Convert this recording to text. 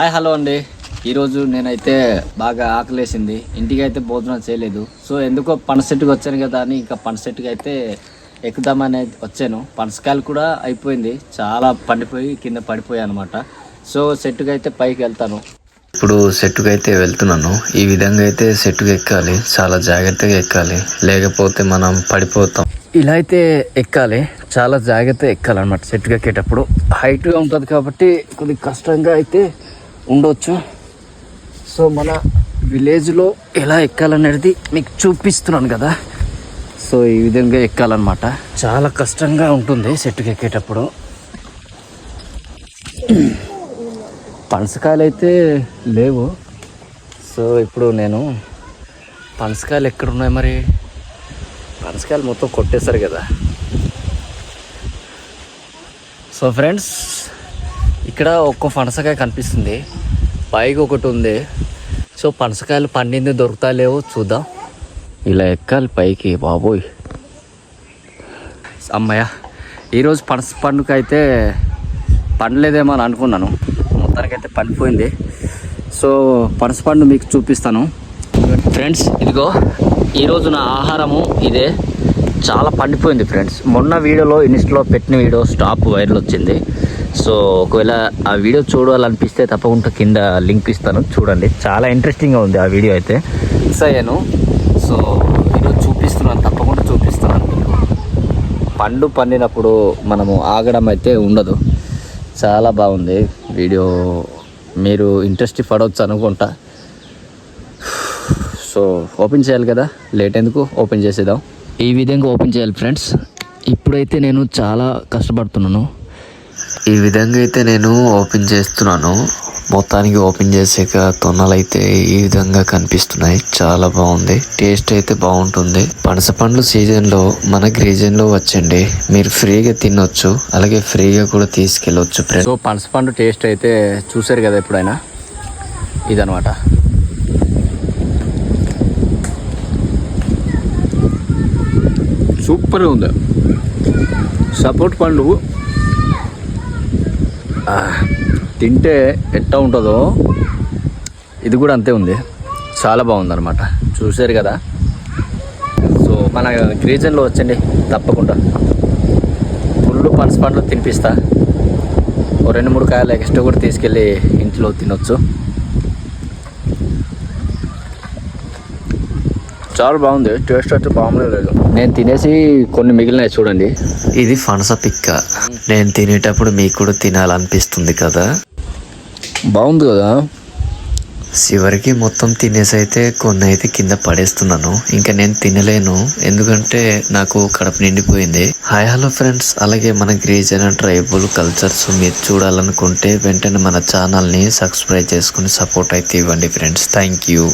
Hi hello అండి. ఈరోజు నేనైతే బాగా ఆకలేసింది. ఇంటికి అయితే భోజనం చేయలేదు. సో ఎందుకో పనసెట్టుకి వచ్చాను కదా అని ఇంకా పనసెట్టుకి అయితే ఎక్కుదామని వచ్చాను. పనసకాయలు కూడా అయిపోయింది. చాలా పండిపోయి కింద పడిపోయాయి అనమాట సో సెట్టుకి అయితే పైకి వెళ్తాను. ఇప్పుడు సెట్టుకు అయితే వెళ్తున్నాను. ఈ విధంగా అయితే సెట్టుకు ఎక్కాలి. చాలా జాగ్రత్తగా ఎక్కాలి. లేకపోతే మనం పడిపోతాం. ఇలా అయితే ఎక్కాలి. చాలా జాగ్రత్త ఎక్కాలన్నమాట సెట్టుకి ఎక్కేటప్పుడు. హైట్గా ఉంటుంది కాబట్టి కొద్దిగా కష్టంగా అయితే ఉండొచ్చు. సో మన విలేజ్లో ఎలా ఎక్కాలనేది మీకు చూపిస్తున్నాను కదా. సో ఈ విధంగా ఎక్కాలన్నమాట. చాలా కష్టంగా ఉంటుంది చెట్టుకి ఎక్కేటప్పుడు. పనసకాయలు అయితే లేవు. సో ఇప్పుడు నేను పనసకాయలు ఎక్కడున్నాయి మరి? పనసకాయలు మొత్తం కొట్టేశారు కదా. సో ఫ్రెండ్స్ ఇక్కడ ఒక్క పనసకాయ కనిపిస్తుంది. పైకి ఒకటి ఉంది సో పనసకాయలు పండింది దొరుకుతా లేవో చూద్దాం. ఇలా ఎక్కాలి పైకి బాబోయ్. అమ్మయ్య ఈరోజు పనస పండుగ అయితే పండలేదేమో అని అనుకున్నాను. మొత్తానికి అయితే పండిపోయింది. సో పనస పండు మీకు చూపిస్తాను. ఫ్రెండ్స్ ఇదిగో ఈరోజు నా ఆహారము ఇదే. చాలా పండిపోయింది ఫ్రెండ్స్. మొన్న వీడియోలో ఇన్స్టాలో పెట్టిన వీడియో స్టాప్ వైరల్ వచ్చింది. సో ఒకవేళ ఆ వీడియో చూడాలనిపిస్తే తప్పకుండా కింద లింక్ ఇస్తాను. చూడండి. చాలా ఇంట్రెస్టింగ్గా ఉంది ఆ వీడియో అయితే. మిస్ అయ్యాను. సో ఈరోజు చూపిస్తున్నాను. తప్పకుండా చూపిస్తున్నాను పండు పండినప్పుడు మనము ఆగడం అయితే ఉండదు. చాలా బాగుంది వీడియో. మీరు ఇంట్రెస్ట్ పడవచ్చు అనుకుంటా. సో ఓపెన్ చేయాలి కదా? లేట్ ఎందుకు? ఓపెన్ చేసేద్దాం. ఈ విధంగా ఓపెన్ చేయాలి ఫ్రెండ్స్. ఇప్పుడైతే నేను చాలా కష్టపడుతున్నాను. ఈ విధంగా అయితే నేను ఓపెన్ చేస్తున్నాను. మొత్తానికి ఓపెన్ చేసాక అయితే ఈ విధంగా కనిపిస్తున్నాయి. చాలా బాగుంది. టేస్ట్ అయితే బాగుంటుంది. పనస పండ్లు సీజన్లో మనకి రీజన్లో వచ్చండి. మీరు ఫ్రీగా తినొచ్చు. అలాగే ఫ్రీగా కూడా తీసుకెళ్ళొచ్చు ఫ్రెండ్స్ సో పనసపండు టేస్ట్ అయితే చూసారు కదా ఎప్పుడైనా? ఇదనమాట సూపర్ ఉంది. సపోర్ట్ పండు. తింటే ఎట్టా ఉంటుందో ఇది కూడా అంతే ఉంది. చాలా బాగుందన్నమాట. చూశారు కదా? సో మన రీజన్లో వచ్చండి. తప్పకుండా. ఫుల్ పనస పండ్లు తినిపిస్తా. ఓ రెండు మూడు కాయలు ఎక్స్ట్రా కూడా తీసుకెళ్ళి ఇంట్లో తినొచ్చు. చాలా బాగుంది. టేస్ట్ అయితే బాగుంది లేదు. నేను తినేసి కొన్ని మిగిలినాయి చూడండి. ఇది ఫనస పిక్క. నేను తినేటప్పుడు మీకు కూడా తినాలనిపిస్తుంది కదా? బాగుంది కదా? చివరికి మొత్తం తినేసి అయితే కొన్ని అయితే కింద పడేస్తున్నాను. ఇంకా నేను తినలేను. ఎందుకంటే నాకు కడుపు నిండిపోయింది. Hi hello friends. అలాగే మన గిరిజన ట్రైబల్ కల్చర్స్ మీరు చూడాలనుకుంటే వెంటనే మన ఛానల్ని సబ్స్క్రైబ్ చేసుకుని సపోర్ట్ అయితే ఇవ్వండి ఫ్రెండ్స్. Thank you